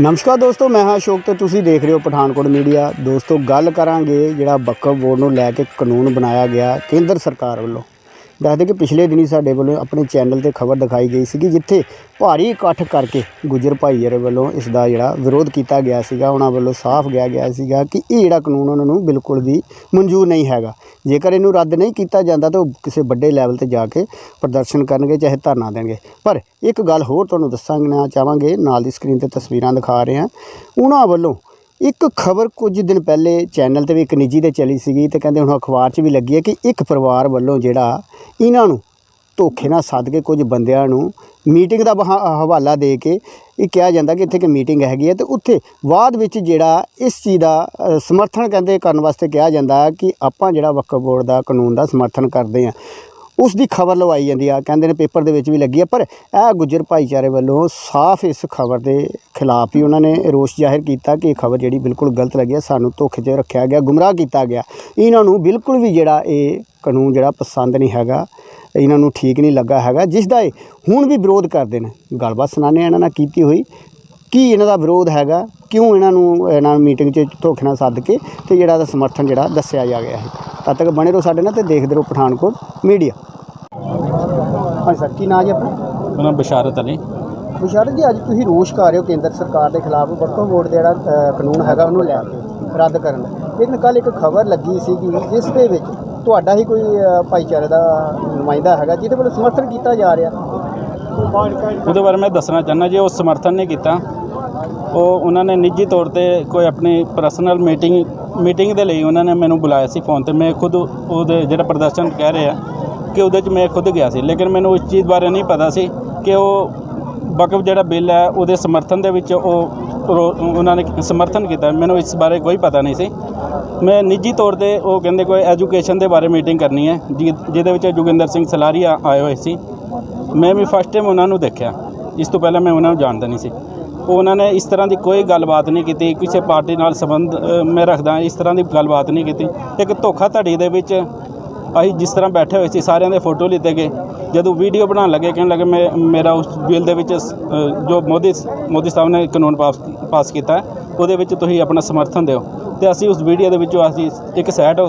ਨਮਸਕਾਰ ਦੋਸਤੋ, ਮੈਂ ਹਾਂ ਅਸ਼ੋਕ ਤੇ ਤੁਸੀਂ ਦੇਖ ਰਹੇ ਹੋ ਪਠਾਨਕੋਟ ਮੀਡੀਆ। ਦੋਸਤੋ, ਗੱਲ ਕਰਾਂਗੇ ਜਿਹੜਾ ਵਕਫ ਬੋਰਡ ਨੂੰ ਲੈ ਕੇ ਕਾਨੂੰਨ ਬਣਾਇਆ ਗਿਆ ਕੇਂਦਰ ਸਰਕਾਰ ਵੱਲੋਂ। ਦੱਸਦੇ ਕਿ ਪਿਛਲੇ ਦਿਨੀ ਸਾਡੇ ਵੱਲੋਂ ਆਪਣੇ ਚੈਨਲ ਤੇ ਖਬਰ ਦਿਖਾਈ ਗਈ ਸੀਗੀ, ਜਿੱਥੇ ਭਾਰੀ ਇਕੱਠ ਕਰਕੇ ਗੁੱਜਰ ਭਾਈਚਾਰੇ ਵੱਲੋਂ ਇਸ ਦਾ ਜਿਹੜਾ ਵਿਰੋਧ ਕੀਤਾ ਗਿਆ ਸੀਗਾ। ਉਹਨਾਂ ਵੱਲੋਂ ਸਾਫ਼ ਗਿਆ ਗਿਆ ਸੀਗਾ ਕਿ ਇਹ ਜਿਹੜਾ ਕਾਨੂੰਨ ਉਹਨਾਂ ਨੂੰ ਬਿਲਕੁਲ ਵੀ ਮਨਜ਼ੂਰ ਨਹੀਂ ਹੈਗਾ। ਜੇਕਰ ਇਹਨੂੰ ਰੱਦ ਨਹੀਂ ਕੀਤਾ ਜਾਂਦਾ ਤਾਂ ਉਹ ਕਿਸੇ ਵੱਡੇ ਲੈਵਲ ਤੇ ਜਾ ਕੇ ਪ੍ਰਦਰਸ਼ਨ ਕਰਨਗੇ, ਚਾਹੇ ਧਰਨਾ ਦੇਣਗੇ। ਪਰ ਇੱਕ ਗੱਲ ਹੋਰ ਤੁਹਾਨੂੰ ਦੱਸਾਂਗੇ ਨਾ ਚਾਹਾਂਗੇ, ਨਾਲ ਦੀ ਸਕਰੀਨ ਤੇ ਤਸਵੀਰਾਂ ਦਿਖਾ ਰਹੇ। ਹਾਂ ਉਹਨਾਂ ਵੱਲੋਂ ਇੱਕ ਖਬਰ ਕੁਝ ਦਿਨ ਪਹਿਲੇ ਚੈਨਲ ਤੇ ਵੀ ਇੱਕ ਨਿੱਜੀ ਤੇ ਚਲੀ ਸੀਗੀ ਤੇ ਕਹਿੰਦੇ ਹੁਣ ਅਖਬਾਰ 'ਚ ਵੀ ਲੱਗੀ ਹੈ ਕਿ ਇੱਕ ਪਰਿਵਾਰ ਵੱਲੋਂ ਜਿਹੜਾ ਇਹਨਾਂ ਨੂੰ ਧੋਖੇ ਨਾਲ ਸੱਦ ਕੇ ਕੁਝ ਬੰਦਿਆਂ ਨੂੰ ਮੀਟਿੰਗ ਦਾ ਬਹਾ- ਹਵਾਲਾ ਦੇ ਕੇ ਇਹ ਕਿਹਾ ਜਾਂਦਾ ਕਿ ਇੱਥੇ ਕਿ ਮੀਟਿੰਗ ਹੈਗੀ ਹੈ ਤੇ ਉੱਥੇ ਬਾਅਦ ਵਿੱਚ ਜਿਹੜਾ ਇਸ ਚੀਜ਼ ਦਾ ਸਮਰਥਨ ਕਹਿੰਦੇ ਕਰਨ ਵਾਸਤੇ ਕਿਹਾ ਜਾਂਦਾ ਕਿ ਆਪਾਂ ਜਿਹੜਾ ਵਕਫ ਬੋਰਡ ਦਾ ਕਾਨੂੰਨ ਦਾ ਸਮਰਥਨ ਕਰਦੇ ਹਾਂ। ਉਸ ਦੀ ਖਬਰ ਲਵਾਈ ਜਾਂਦੀ ਆ। ਕਹਿੰਦੇ ਨੇ ਪੇਪਰ ਦੇ ਵਿੱਚ ਵੀ ਲੱਗੀ ਆ, ਪਰ ਇਹ ਗੁੱਜਰ ਭਾਈਚਾਰੇ ਵੱਲੋਂ ਸਾਫ਼ ਇਸ ਖਬਰ ਦੇ ਖਿਲਾਫ ਹੀ ਉਹਨਾਂ ਨੇ ਰੋਸ ਜ਼ਾਹਿਰ ਕੀਤਾ ਕਿ ਇਹ ਖਬਰ ਜਿਹੜੀ ਬਿਲਕੁਲ ਗਲਤ ਲੱਗੀ ਆ, ਸਾਨੂੰ ਧੋਖੇ 'ਚ ਰੱਖਿਆ ਗਿਆ, ਗੁੰਮਰਾਹ ਕੀਤਾ ਗਿਆ। ਇਹਨਾਂ ਨੂੰ ਬਿਲਕੁਲ ਵੀ ਜਿਹੜਾ ਇਹ ਕਾਨੂੰਨ ਜਿਹੜਾ ਪਸੰਦ ਨਹੀਂ ਹੈਗਾ, ਇਹਨਾਂ ਨੂੰ ਠੀਕ ਨਹੀਂ ਲੱਗਾ ਹੈਗਾ। ਜਿਸ ਦਾ ਇਹ ਹੁਣ ਵੀ ਵਿਰੋਧ ਕਰਦੇ ਨੇ। ਗੱਲਬਾਤ ਸੁਣਾਉਂਦੇ ਹਾਂ ਇਹਨਾਂ ਨਾਲ ਕੀਤੀ ਹੋਈ। ਕੀ ਇਹਨਾਂ ਦਾ ਵਿਰੋਧ ਹੈਗਾ? ਕਿਉਂ ਇਹਨਾਂ ਨੂੰ ਇਹਨਾਂ ਮੀਟਿੰਗ 'ਚ ਧੋਖੇ ਨਾਲ ਸੱਦ ਕੇ ਤੇ ਜਿਹੜਾ ਦਾ ਸਮਰਥਨ ਜਿਹੜਾ ਦੱਸਿਆ ਜਾ ਗਿਆ ਹੈ। ਤਦ ਤੱਕ ਬਣੇ ਰਹੋ ਸਾਡੇ ਨਾਲ ਤੇ ਦੇਖਦੇ ਰਹੋ ਪਠਾਨਕੋਟ ਮੀਡੀਆ। ਹਾਂ ਸਰ ਕੀ ਨਾਂ ਜੀ ਆਪਣਾ? ਮੇਰਾ ਨਾਮ ਬਸ਼ਾਰਤ ਅਲੀ। ਮੁਸ਼ਾਰਤ ਜੀ ਅੱਜ ਤੁਸੀਂ ਰੋਸ਼ ਕਰ ਰਹੇ ਹੋ ਕੇਂਦਰ ਸਰਕਾਰ ਦੇ ਖਿਲਾਫ ਵਕਫ ਬੋਰਡ ਦਾ ਜਿਹੜਾ ਅ, ਕਾਨੂੰਨ ਹੈਗਾ ਉਹਨੂੰ ਲੈ ਕੇ ਰੱਦ ਕਰਨ ਲੇਕਿਨ ਕੱਲ ਇੱਕ ਖਬਰ ਲੱਗੀ ਸੀਗੀ ਜਿਸ ਦੇ ਵਿੱਚ ਤੁਹਾਡਾ ਹੀ ਕੋਈ ਅ, ਭਾਈਚਾਰੇ ਦਾ ਨੁਮਾਇੰਦਾ ਹੈਗਾ ਜਿਹਦੇ ਵੱਲੋਂ ਸਮਰਥਨ ਕੀਤਾ ਜਾ ਰਿਹਾ। ਉਹਦੇ ਬਾਰੇ ਮੈਂ ਦੱਸਣਾ ਚਾਹੁੰਦਾ ਜੇ ਉਹ ਸਮਰਥਨ ਨਹੀਂ ਕੀਤਾ। ਉਹ ਉਹਨਾਂ ਨੇ ਨਿੱਜੀ ਤੌਰ ਤੇ ਕੋਈ ਆਪਣੀ ਪਰਸਨਲ ਮੀਟਿੰਗ ਮੀਟਿੰਗ ਦੇ ਲਈ ਉਹਨਾਂ ਨੇ ਮੈਨੂੰ ਬੁਲਾਇਆ ਸੀ ਫੋਨ ਤੇ। ਮੈਂ ਖੁਦ ਉਹਦੇ ਜਿਹੜਾ ਪ੍ਰਦਰਸ਼ਨ ਕਹਿ ਰਹੇ ਆ ਕਿ ਉਹਦੇ 'ਚ ਮੈਂ ਖੁਦ ਗਿਆ ਸੀ। ਲੇਕਿਨ ਮੈਨੂੰ ਇਸ ਚੀਜ਼ ਬਾਰੇ ਨਹੀਂ ਪਤਾ ਸੀ ਕਿ ਉਹ ਵਕਫ ਜਿਹੜਾ ਬਿੱਲ ਹੈ, ਉਹਦੇ ਸਮਰਥਨ ਦੇ ਵਿੱਚ ਉਹ ਰੋ- ਉਹਨਾਂ ਨੇ ਸਮਰਥਨ ਕੀਤਾ। ਮੈਨੂੰ ਇਸ ਬਾਰੇ ਕੋਈ ਪਤਾ ਨਹੀਂ ਸੀ। ਮੈਂ ਨਿੱਜੀ ਤੌਰ ਤੇ ਉਹ ਕਹਿੰਦੇ ਕੋਈ ਐਜੂਕੇਸ਼ਨ ਦੇ ਬਾਰੇ ਮੀਟਿੰਗ ਕਰਨੀ ਹੈ, ਜਿ- ਜਿਹਦੇ ਵਿੱਚ ਜੋਗਿੰਦਰ ਸਿੰਘ ਸਲਾਰੀਆ ਆਏ ਹੋਏ ਸੀ। ਮੈਂ ਵੀ ਫਸਟ ਟਾਈਮ ਉਹਨਾਂ ਨੂੰ ਦੇਖਿਆ। ਇਸ ਤੋਂ ਪਹਿਲਾਂ ਮੈਂ ਉਹਨਾਂ ਨੂੰ ਜਾਣਦਾ ਨਹੀਂ ਸੀ। ਉਹਨਾਂ ਨੇ ਇਸ ਤਰ੍ਹਾਂ ਦੀ ਕੋਈ ਗੱਲਬਾਤ ਨਹੀਂ ਕੀਤੀ। ਕਿਸੇ ਪਾਰਟੀ ਨਾਲ ਸੰਬੰਧ ਮੈਂ ਰੱਖਦਾ ਇਸ ਤਰ੍ਹਾਂ ਦੀ ਗੱਲਬਾਤ ਨਹੀਂ ਕੀਤੀ। ਇੱਕ ਧੋਖਾਧੜੀ ਦੇ ਵਿੱਚ ਅਸੀਂ ਜਿਸ ਤਰ੍ਹਾਂ ਬੈਠੇ ਹੋਏ ਸੀ, ਸਾਰਿਆਂ ਦੇ ਫੋਟੋ ਲਿੱਤੇ ਗਏ। ਜਦੋਂ ਵੀਡੀਓ ਬਣਾਉਣ ਲੱਗੇ, ਕਹਿਣ ਲੱਗੇ, ਮੈਂ, ਮੇਰਾ ਉਸ ਬਿੱਲ ਦੇ ਵਿੱਚ ਜੋ ਮੋਦੀ ਮੋਦੀ ਸਾਹਿਬ ਨੇ ਕਾਨੂੰਨ ਪਾਸ ਪਾਸ ਕੀਤਾ ਉਹਦੇ ਵਿੱਚ ਤੁਸੀਂ ਆਪਣਾ ਸਮਰਥਨ ਦਿਓ। ਤੇ ਅਸੀਂ ਉਸ ਵੀਡੀਓ ਦੇ ਵਿੱਚੋਂ ਅਸੀਂ ਇੱਕ ਸਾਈਡ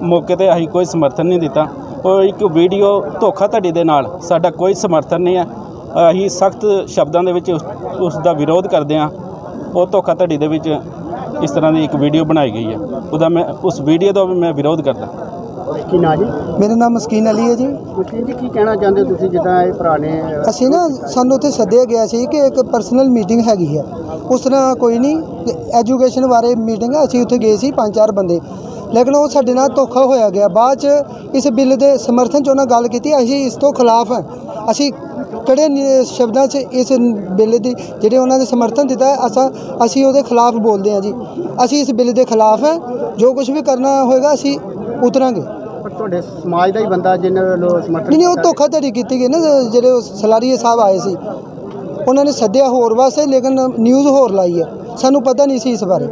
ਮੌਕੇ ਤੇ ਅਸੀਂ ਕੋਈ ਸਮਰਥਨ ਨਹੀਂ ਦਿੱਤਾ। ਉਹ ਇੱਕ ਵੀਡੀਓ ਧੋਖਾਧੜੀ ਦੇ ਨਾਲ ਸਾਡਾ ਕੋਈ ਸਮਰਥਨ ਨਹੀਂ ਹੈ। ਅਸੀਂ ਸਖਤ ਸ਼ਬਦਾਂ ਦੇ ਵਿੱਚ ਉਸ- ਉਸ ਦਾ ਵਿਰੋਧ ਕਰਦੇ ਹਾਂ। ਉਹ ਧੋਖਾਧੜੀ ਦੇ ਵਿੱਚ ਇਸ ਤਰ੍ਹਾਂ ਦੀ ਇੱਕ ਵੀਡੀਓ ਬਣਾਈ ਗਈ ਹੈ। ਉਹਦਾ ਮੈਂ, ਉਸ ਵੀਡੀਓ ਦਾ ਵੀ ਮੈਂ ਵਿਰੋਧ ਕਰਦਾ। ਕੀ ਨਾਂ ਜੀ? ਮੇਰਾ ਨਾਮ ਮਸਕੀਨ ਅਲੀ ਹੈ ਜੀ। ਮੁਸਲਿਮ ਜੀ ਕੀ ਕਹਿਣਾ ਚਾਹੁੰਦੇ ਹੋ ਤੁਸੀਂ ਜਿੱਦਾਂ ਇਹ ਪੁਰਾਣੇ ਅਸੀਂ ਨਾ ਸਾਨੂੰ ਉੱਥੇ ਸੱਦਿਆ ਗਿਆ ਸੀ ਕਿ ਇੱਕ ਪਰਸਨਲ ਮੀਟਿੰਗ ਹੈਗੀ ਹੈ। ਉਸ ਤਰ੍ਹਾਂ ਕੋਈ ਨਹੀਂ ਐਜੂਕੇਸ਼ਨ ਬਾਰੇ ਮੀਟਿੰਗ ਹੈ ਅਸੀਂ ਉੱਥੇ ਗਏ ਸੀ ਪੰਜ ਚਾਰ ਬੰਦੇ। ਲੇਕਿਨ ਉਹ ਸਾਡੇ ਨਾਲ ਧੋਖਾ ਹੋਇਆ ਗਿਆ। ਬਾਅਦ ਚ ਇਸ ਬਿੱਲ ਦੇ ਸਮਰਥਨ ਚ ਉਹਨਾਂ ਗੱਲ ਕੀਤੀ ਅਸੀਂ ਇਸ ਤੋਂ ਖਿਲਾਫ ਹਾਂ। ਅਸੀਂ ਕਿਹੜੇ ਸ਼ਬਦਾਂ 'ਚ ਇਸ ਬਿੱਲ ਦੀ ਜਿਹੜੇ ਉਹਨਾਂ ਨੇ ਸਮਰਥਨ ਦਿੱਤਾ ਹੈ, ਅਸਾਂ ਅਸੀਂ ਉਹਦੇ ਖਿਲਾਫ ਬੋਲਦੇ ਹਾਂ ਜੀ। ਅਸੀਂ ਇਸ ਬਿੱਲ ਦੇ ਖਿਲਾਫ ਹਾਂ। ਜੋ ਕੁਝ ਵੀ ਕਰਨਾ ਹੋਏਗਾ ਅਸੀਂ ਉਤਰਾਂਗੇ। ਪਰ ਤੁਹਾਡੇ ਸਮਾਜ ਦਾ ਹੀ ਬੰਦਾ ਜਿਹਨੇ ਵੱਲੋਂ ਸਮਰਥਨ ਨਹੀਂ ਨਹੀਂ ਉਹ। ਧੋਖਾਧੜੀ ਕੀਤੀ ਗਈ ਨਾ ਜਿਹੜੇ ਉਹ ਸਲਾਰੀਏ ਸਾਹਿਬ ਆਏ ਸੀ। ਉਹਨਾਂ ਨੇ ਸੱਦਿਆ ਹੋਰ ਵਾਸਤੇ ਲੇਕਿਨ ਨਿਊਜ਼ ਹੋਰ ਲਾਈ ਹੈ। ਸਾਨੂੰ ਪਤਾ ਨਹੀਂ ਸੀ ਇਸ ਬਾਰੇ।